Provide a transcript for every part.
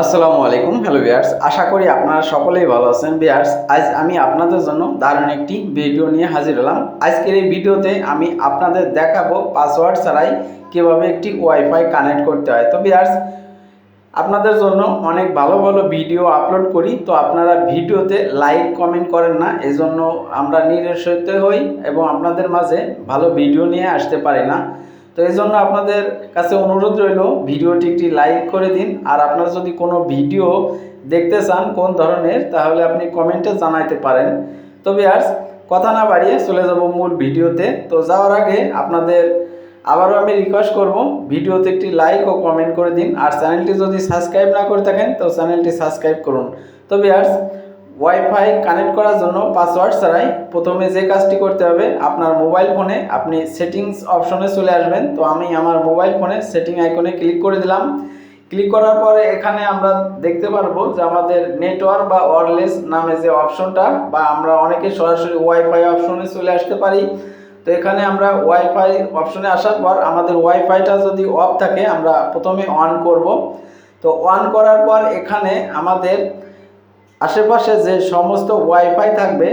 আসসালামু আলাইকুম হ্যালো বিয়ার্স আশা করি আপনারা সকলেই ভালো আছেন। বিয়ার্স আজ আমি আপনাদের জন্য দারুণ একটি ভিডিও নিয়ে হাজির হলাম। আজকের এই ভিডিওতে আমি আপনাদের দেখাবো পাসওয়ার্ড ছাড়াই কীভাবে একটি ওয়াইফাই কানেক্ট করতে হয়। তো বিয়ার্স আপনাদের জন্য অনেক ভালো ভালো ভিডিও আপলোড করি। তো আপনারা ভিডিওতে লাইক কমেন্ট করেন না। এজন্য আমরা নিরসিত হই এবং আপনাদের মাঝে ভালো ভিডিও নিয়ে আসতে পারি না। তো এই জন্য আপনাদের কাছে অনুরোধ রইল, ভিডিওটি একটি লাইক করে দিন। আর আপনারা যদি কোনো ভিডিও দেখতে চান কোন ধরনের, তাহলে আপনি কমেন্টে জানাইতে পারেন। তো বিয়ার্স কথা না বাড়িয়ে চলে যাব মূল ভিডিওতে। তো যাওয়ার আগে আপনাদের আবারও আমি রিকোয়েস্ট করব, ভিডিওতে একটি লাইক ও কমেন্ট করে দিন। আর চ্যানেলটি যদি সাবস্ক্রাইব না করে থাকেন, তো চ্যানেলটি সাবস্ক্রাইব করুন। তো বিয়ার্স ওয়াইফাই কানেক্ট করার জন্য পাসওয়ার্ড ছাড়াই প্রথমে যে কাজটি করতে হবে, আপনার মোবাইল ফোনে আপনি সেটিংস অপশনে চলে আসবেন। তো আমি আমার মোবাইল ফোনে সেটিং আইকনে ক্লিক করে দিলাম। ক্লিক করার পরে এখানে আমরা দেখতে পারব যে আমাদের নেটওয়ার্ক বা ওয়্যারলেস নামে যে অপশনটা বা আমরা অনেকে সরাসরি ওয়াইফাই অপশনে চলে আসতে পারি। তো এখানে আমরা ওয়াইফাই অপশনে আসার পর আমাদের ওয়াইফাইটা যদি অফ থাকে, আমরা প্রথমে অন করব। তো অন করার পর এখানে আমাদের আশেপাশে যে সমস্ত ওয়াইফাই থাকবে,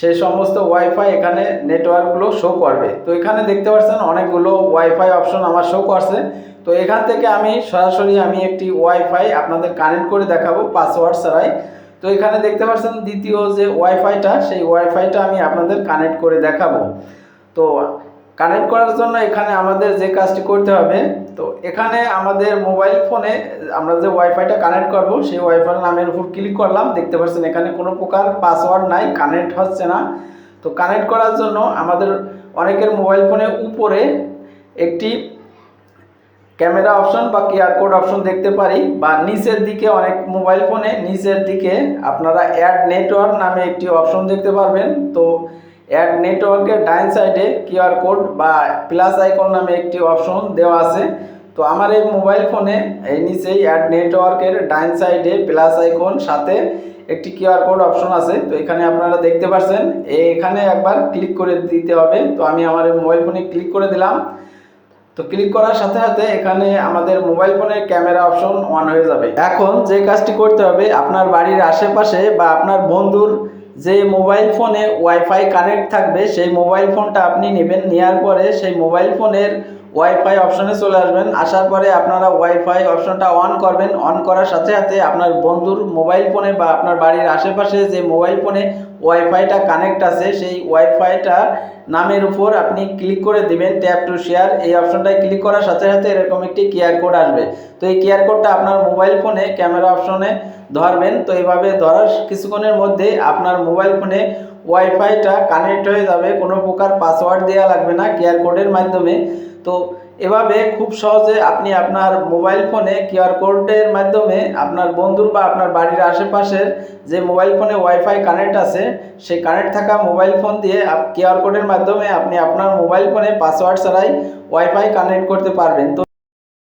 সেই সমস্ত ওয়াইফাই এখানে নেটওয়ার্কগুলো শো করবে। তো এখানে দেখতে পাচ্ছেন অনেকগুলো ওয়াইফাই অপশন আমার শো করছে। তো এখান থেকে আমি সরাসরি আমি একটি ওয়াইফাই আপনাদের কানেক্ট করে দেখাবো পাসওয়ার্ড ছাড়াই। তো এখানে দেখতে পাচ্ছেন দ্বিতীয় যে ওয়াইফাইটা সেই ওয়াইফাইটা আমি আপনাদের কানেক্ট করে দেখাবো। তো কানেক্ট করার জন্য এখানে আমাদের যে কাজটি করতে হবে, তো এখানে আমাদের মোবাইল ফোনে আমরা যে ওয়াইফাইটা কানেক্ট করব, সেই ওয়াইফাই নামের উপর ক্লিক করলাম, দেখতে পাচ্ছেন এখানে কোনো প্রকার পাসওয়ার্ড নাই কানেক্ট হচ্ছে না। তো কানেক্ট করার জন্য আমাদের অনেকের মোবাইল ফোনে উপরে একটি ক্যামেরা অপশন বা কিউআর কোড অপশন দেখতে পারি, বা নিচের দিকে অনেক মোবাইল ফোনে নিচের দিকে আপনারা অ্যাড নেটওয়ার্ক নামে একটি অপশন দেখতে পারবেন। তো অ্যাড নেটওয়ার্কের ডাইন সাইডে কিউআর কোড বা প্লাস আইকন নামে একটি অপশন দেওয়া আছে। তো আমার এই মোবাইল ফোনে এই নিচেই অ্যাড নেটওয়ার্কের ডাইন সাইডে প্লাস আইকন সাথে একটি কিউআর কোড অপশন আছে। তো এখানে আপনারা দেখতে পাচ্ছেন এখানে একবার ক্লিক করে দিতে হবে। তো আমি আমার মোবাইল ফোনে ক্লিক করে দিলাম। তো ক্লিক করার সাথে সাথে এখানে আমাদের মোবাইল ফোনের ক্যামেরা অপশন অন হয়ে যাবে। এখন যে কাজটি করতে হবে, আপনার বাড়ির আশেপাশে বা আপনার বন্ধুর যে মোবাইল ফোনে ওয়াইফাই কানেক্ট থাকবে, সেই মোবাইল ফোনটা আপনি নেবেন নেওয়ার পরে সেই মোবাইল ফোনের ওয়াইফাই অপশনে চলে আসবেন। আসার পরে আপনারা ওয়াইফাই অপশনটা অন করবেন। অন করার সাথে সাথে আপনার বন্ধুর মোবাইল ফোনে বা আপনার বাড়ির আশেপাশে যে মোবাইল ফোনে ওয়াইফাইটা কানেক্ট আছে, সেই ওয়াইফাইটা নামের উপর আপনি ক্লিক করে দিবেন ট্যাপ টু শেয়ার এই অপশনটায় ক্লিক করার সাথে সাথে এরকম একটি কিউআর কোড আসবে। তো এই কিউআর কোডটা আপনার মোবাইল ফোনে ক্যামেরা অপশনে ধরবেন। তো এইভাবে ধরার কিছুক্ষণের মধ্যে আপনার মোবাইল ফোনে ওয়াইফাইটা কানেক্ট হয়ে যাবে। কোনো প্রকার পাসওয়ার্ড দেওয়া লাগবে না। কিউআর কোডের মাধ্যমে। তো এভাবে খুব সহজে আপনি আপনার মোবাইল ফোনে কিউআর কোডের মাধ্যমে আপনার বন্ধুর বা আপনার বাড়ির আশেপাশের যে মোবাইল ফোনে ওয়াইফাই কানেক্ট আছে, সেই কানেক্ট থাকা মোবাইল ফোন দিয়ে কিউআর কোডের মাধ্যমে আপনি আপনার মোবাইল ফোনে পাসওয়ার্ড ছাড়াই ওয়াইফাই কানেক্ট করতে পারবেন। তো